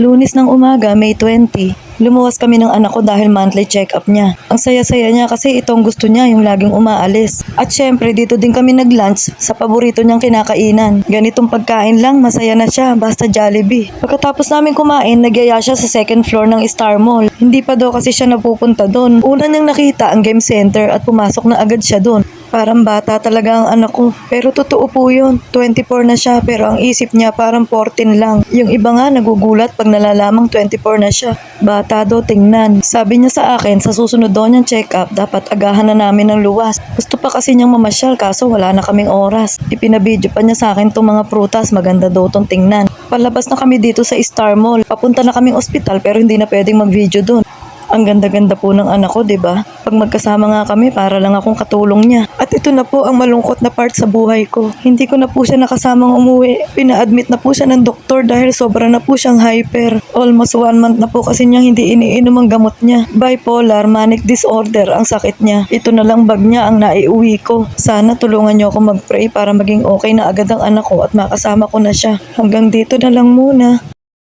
Lunis ng umaga, May 20. Lumuwas kami ng anak ko dahil monthly check-up niya. Ang saya-saya niya kasi itong gusto niya yung laging umaalis. At syempre dito din kami nag-lunch sa paborito niyang kinakainan. Ganitong pagkain lang, masaya na siya, basta Jollibee. Pagkatapos namin kumain, nagyaya siya sa second floor ng Star Mall. Hindi pa daw kasi siya napupunta doon. Una niyang nakita ang game center at pumasok na agad siya doon. Parang bata talaga ang anak ko. Pero totoo po yun. 24 na siya pero ang isip niya parang 14 lang. Yung iba nga nagugulat pag nalalamang 24 na siya. Bata daw tingnan. Sabi niya sa akin sa susunod daw niyang check-up dapat agahan na namin ng luwas. Gusto pa kasi niyang mamasyal kaso wala na kaming oras. Ipinabidyo pa niya sa akin tong mga prutas maganda daw tong tingnan. Palabas na kami dito sa Star Mall. Papunta na kaming ospital pero hindi na pwedeng mag-video doon. Ang ganda-ganda po ng anak ko, 'di ba? Pag magkasama nga kami, para lang akong katulong niya. At ito na po ang malungkot na part sa buhay ko. Hindi ko na po siya nakasamang umuwi. Pina-admit na po siya ng doktor dahil sobra na po siyang hyper. Almost one month na po kasi niyang hindi iniinom ang gamot niya. Bipolar, manic disorder ang sakit niya. Ito na lang bag niya ang naiuwi ko. Sana tulungan niyo ako mag-pray para maging okay na agad ang anak ko at makasama ko na siya. Hanggang dito na lang muna.